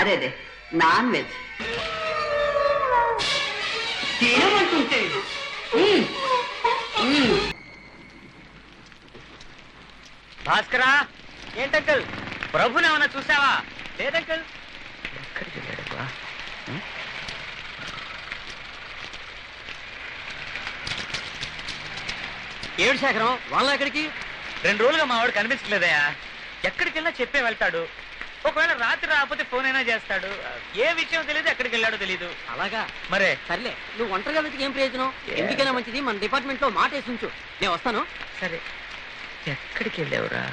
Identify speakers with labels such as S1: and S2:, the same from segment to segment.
S1: అదే అదే. Non veg. తినమంటుంటే.
S2: భాస్కరా ఏంటంకల్? ప్రభుని ఏమన్నా చూసావా? లేదంకల్? ఎక్కడికి?
S3: ఏడు శేఖరం వాళ్ళ ఎక్కడికి
S2: రెండు రోజులుగా మా వాడు కనిపించలేదయా ఎక్కడికి వెళ్ళినా చెప్పే వెళ్తాడు. ఒకవేళ రాత్రి రాకపోతే ఫోన్ అయినా చేస్తాడు. ఏ విషయం తెలియదు ఎక్కడికి వెళ్ళాడో తెలియదు
S3: అలాగా?
S2: మరే.
S3: సర్లే నువ్వు ఒంటరిగా వెతికి ఏం ప్రయోజనం? ఎందుకైనా మంచిది మన డిపార్ట్మెంట్లో మాట వేసి ఉంచు. నేను వస్తాను.
S2: సరే. ఎక్కడికి వెళ్ళావురా?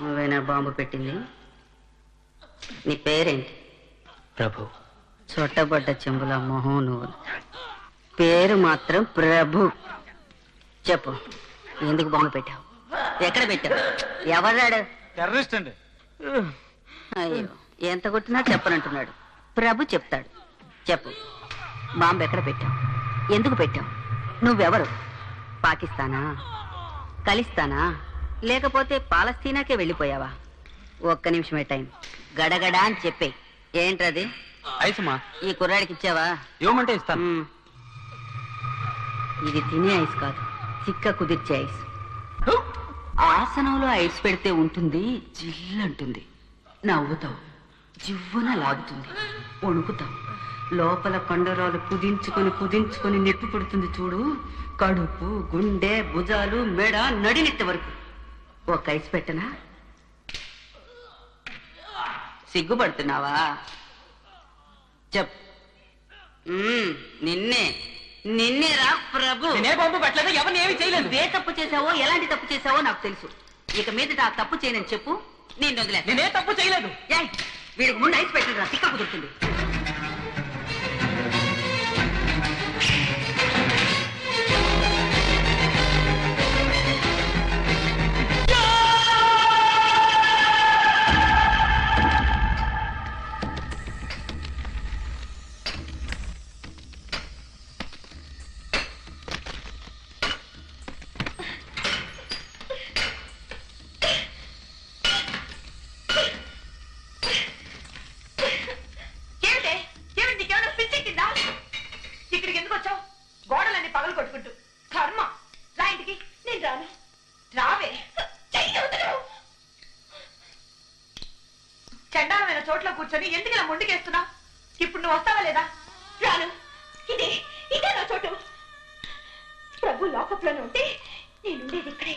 S1: నువ్వేనా బాంబు పెట్టింది? నీ పేరేంటి?
S2: ప్రభు.
S1: చొట్టబడ్డ చెంబుల మొహం నువ్వు. పేరు మాత్రం ప్రభు. చెప్పు ఎందుకు బాంబు పెట్టావు? ఎక్కడ పెట్టావు? ఎవరాడు?
S2: టెర్రరిస్ట్ అండి.
S1: అయ్యో ఎంత కొట్టినా చెప్పనంటున్నాడు. ప్రభు చెప్తాడు. చెప్పు. బాంబు ఎక్కడ పెట్టావు? ఎందుకు పెట్టావు? నువ్వెవరు? పాకిస్తానా? కలిస్తానా? లేకపోతే పాలస్తీనాకే వెళ్ళిపోయావా? ఒక్క నిమిషమే టైం. గడగడా అని చెప్పే. ఏంట్రది?
S3: ఐసుమా?
S1: ఈ కుర్రాడికి ఇచ్చావా?
S3: ఇవ్వమంటే ఇస్తాను.
S1: మ్మ్. ఇది తినే ఐస్ కాదు. చిక్క కుదిర్చే ఐస్. ఆసనంలో ఐస్ పెడితే ఉంటుంది జిల్లంటుంది నవ్వుతావు జివ్వున లాగుతుంది. వణుకుతావు. లోపల కండరాలు కుదించుకొని కుదించుకొని నొప్పి పుడుతుంది చూడు. కడుపు గుండె భుజాలు మెడ నడినెత్త వరకు. ఒక ఐస్ పెట్టనా? సిగ్గుపడుతున్నావా? చెప్ నిన్నే. నిన్నే రా ప్రభు?
S3: నేనే బాంబు పెట్టలేదు ఎవరిని ఏమి చేయలేదు.
S1: ఏ తప్పు చేసావో ఎలాంటి తప్పు చేసావో నాకు తెలుసు. ఇక మీదట ఆ తప్పు చేయనని చెప్పు నేను వదిలే
S3: నేనే తప్పు చేయలేదు.
S1: వీడికి ముందు ఐస్ పెట్టిరా తిక్క కుదురుతుంది.
S4: చోట్ల ఎందుకు ఇలా ముందుకేస్తున్నా? ఇప్పుడు నువ్వు వస్తావా లేదా? రాను. ఇదే ఇదే నా చోటు. ప్రభు లాకప్ ఉంటే నేను ఉండేది ఇక్కడే.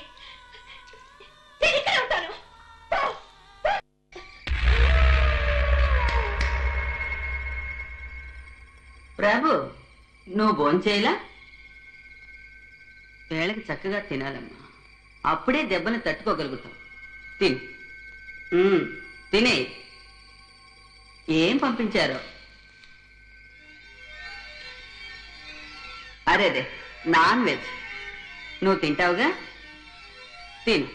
S4: నేను ఇక్కడే ఉంటాను.
S1: ప్రభు నువ్వు భోంచేయలా వేళకి చక్కగా తినాలమ్మా. అప్పుడే దెబ్బను తట్టుకోగలుగుతావు. తిని. తినే. ఏం పంపించారో? అదే నాన్ వెజ్. నువ్వు తింటావుగా? తిను.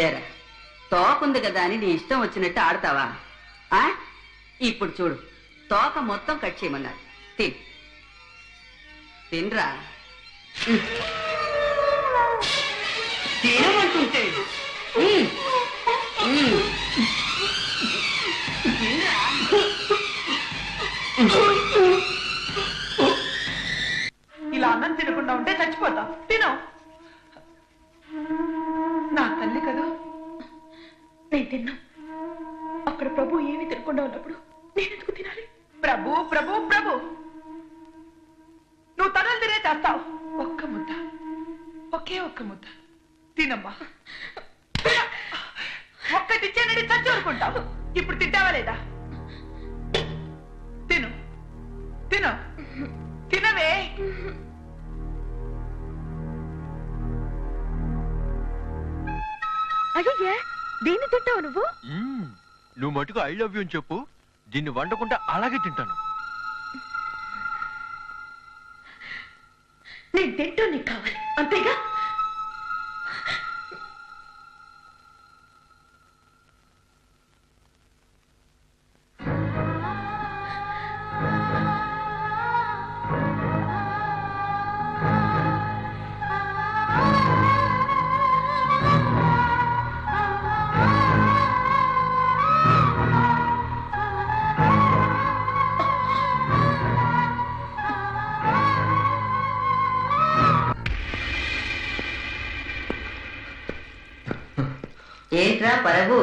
S1: ఏరా తోకుంది కదా అని నీ ఇష్టం వచ్చినట్టు ఆడతావా? ఆ? ఇప్పుడు చూడు తోక మొత్తం కట్ చేయమన్నారు. తిన్. తినరా? తినమంటుంటే
S4: ఇలా అన్నం తినకుండా ఉంటే చచ్చిపోతా. తిను. నా తల్లి కదా. నేను తిన్నా. అక్కడ ప్రభు ఏమి తినకుండా ఉన్నప్పుడు నేను ఎందుకు తినాలి? ప్రభు ప్రభు ప్రభు. నువ్వు తనలు తినే చేస్తావు. ఒక్క ముద్ద. ఒకే ఒక్క ముద్ద. తినమ్మా. తిన. ఒక్కటిచ్చానండి చచ్చి ఊరుకుంటావు. ఇప్పుడు తింటావా లేదా? తిను. తినవే.
S5: అయ్యే
S4: దీన్ని తింటావు నువ్వు.
S5: నువ్వు మటుకు ఐ లవ్ యూ అని చెప్పు. దీన్ని వండకుండా అలాగే తింటాను.
S4: నేను తింటూ నీకు కావాలి. అంతేగా?
S1: ఏంట్రా పరగు.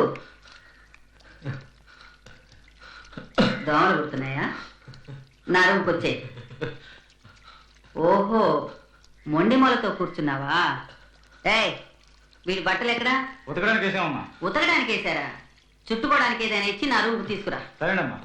S1: దోమలు కుడుతున్నాయా నా రూమ్కి వచ్చాయి ఓహో మొండి మొలతో కూర్చున్నావా? ఏయ్ వీడి బట్టలు ఎక్కడా?
S2: ఉతకడానికి వేసామమ్మా
S1: ఉతకడానికి వేసారా? చుట్టుకోవడానికి ఏదైనా ఇచ్చి నా రూమ్కి తీసుకురా.
S2: సరేనమ్మా.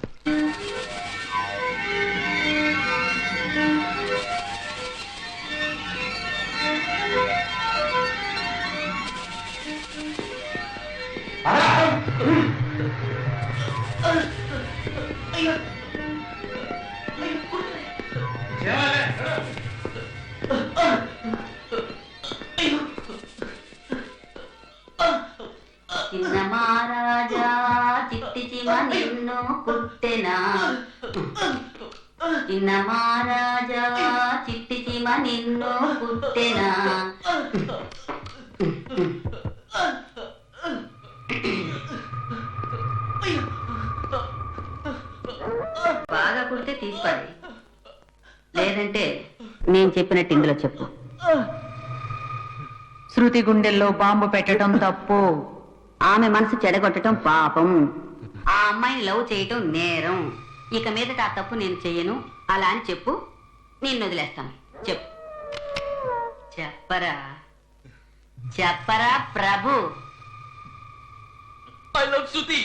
S1: చిన్న మహారాజా చిట్టి చిమ నిన్ను కుట్టెనా చిన్న మహారాజా చిట్టి చిమ నిన్ను కుట్టెనా తీసుకోండి. లేదంటే నేను చెప్పినట్టు ఇందులో చెప్పు. శృతి గుండెల్లో బాంబు పెట్టడం తప్పు. ఆమె మనసు చెడగొట్టడం పాపం. ఆ అమ్మాయిని లవ్ చేయటం నేరం. ఇక మీదట ఆ తప్పు నేను చెయ్యను అలా అని చెప్పు. నేను వదిలేస్తాను. చెప్పు. చెప్పరా? చెప్పరా ప్రభు?
S5: ఐ లవ్ శృతి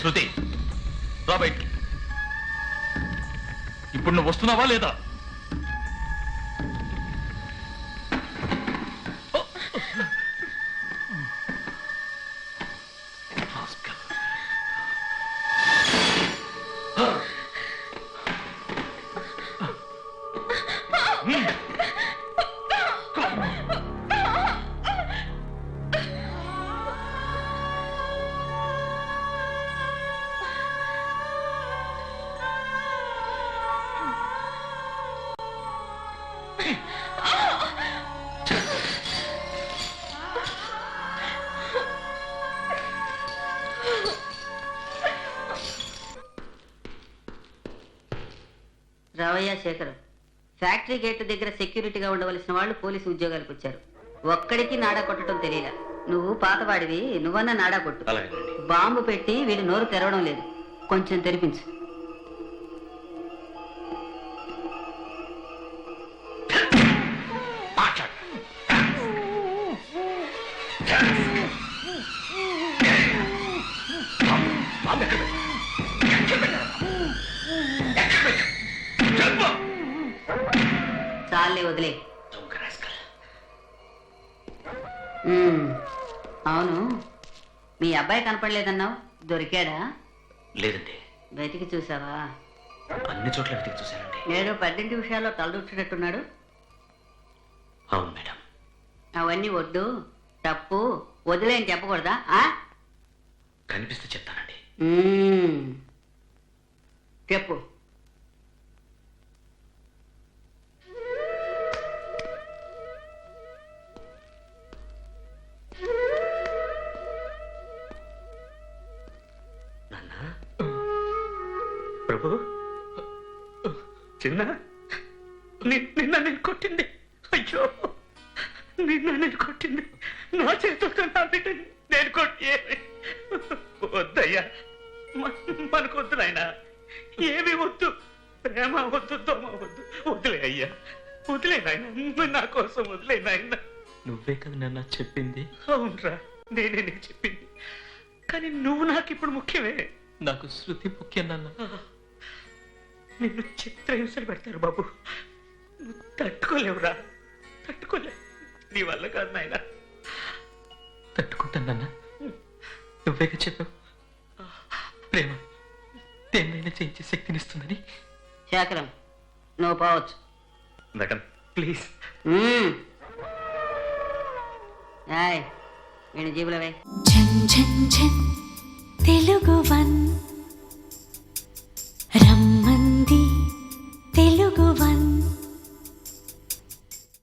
S5: శృతి రా బయటికి ఇప్పుడు నువ్వు వస్తున్నావా లేదా?
S1: రావయ్య శేఖర్. ఫ్యాక్టరీ గేట్ దగ్గర సెక్యూరిటీగా ఉండవలసిన వాళ్ళు పోలీసు ఉద్యోగాలకు వచ్చారు. ఒక్కడికి నాడా కొట్టడం తెలియలా. నువ్వు పాతవాడివి నువ్వన్నా నాడా కొట్టు. బాంబు పెట్టి వీడి నోరు తెరవడం లేదు. కొంచెం తెరిపించు. చాలే వదిలే. అవును. మీ అబ్బాయి కనపడలేదన్నావు? దొరికాడా?
S2: లేదండి.
S1: బయటికి చూసావా?
S2: అన్ని చోట్ల వెతికి చూశానండి.
S1: ఏదో పద్దెనిమిది విషయాల్లో తలదూర్చినట్టున్నాడు.
S2: అవును మేడం.
S1: అవన్నీ వద్దు. తప్పు. వదిలే అని చెప్పకూడదా? ఆ?
S2: కనిపిస్తే చెప్తానండి.
S1: చెప్పు.
S2: ప్రభు చిన్న నిన్న నేను కొట్టింది. అయ్యో నిన్న నేను కొట్టింది. నా చేతులతో నా బిడ్డని నేను కొట్టి వద్దయ్యా మనకు వద్దు నాయనా. ఏమి వద్దు. ప్రేమ వద్దు దోమ వద్దు. వదిలే అయ్యా. వదిలే నాయన. నా కోసం వదిలే నాయన.
S6: నువ్వే కదా నన్ను చెప్పింది.
S2: అవునరా నేనే నీకు చెప్పింది. కానీ నువ్వు నాకు ఇప్పుడు ముఖ్యమే.
S6: నాకు శృతి ముఖ్యం నాన్న.
S2: నిన్ను చిత్రహింసలు పెడతారు బాబు. నువ్వు తట్టుకోలేవురా. తట్టుకోలేవు నీ వల్ల కాదు నాయన.
S6: తట్టుకుంటాను నాన్న. నువ్వేగా చెప్పావు? ప్రేమ దేన్నైనా చేయించే శక్తినిస్తుందని.
S1: శేఖరం నువ్వు పోవచ్చు.
S2: Madam please.
S1: ఉమ్. ఏయ్, వీడి జీబులో వేయ్
S7: ఝన్ ఝన్ ఝన్ తెలుగు వన్.